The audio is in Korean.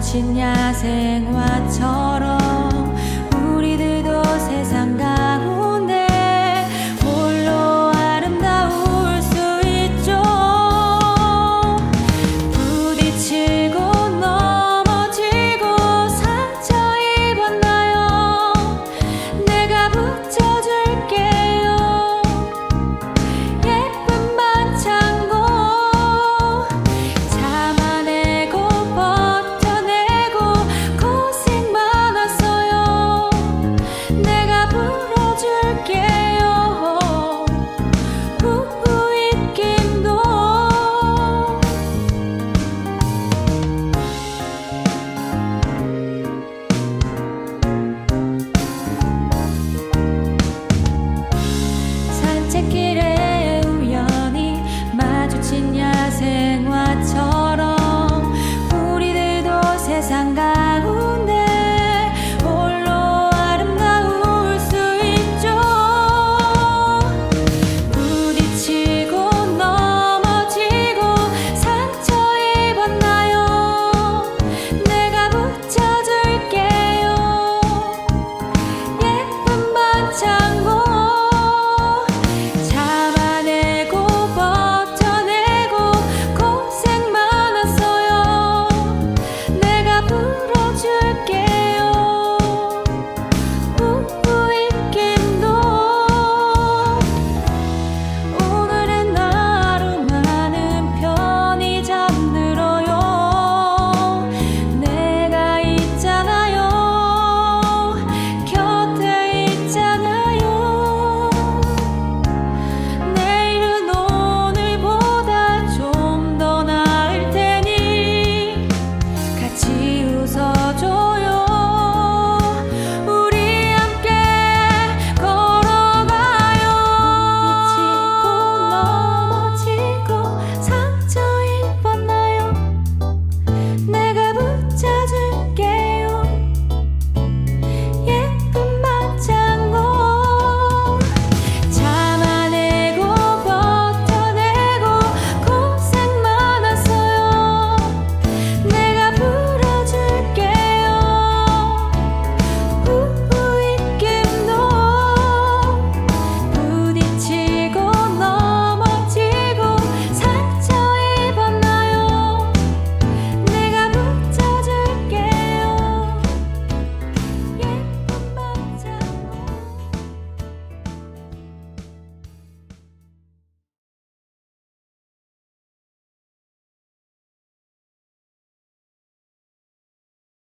지친 야생화처럼 우리들도 세상 줄게요. 후후입김도. 산책길에 우연히 마주친 야생.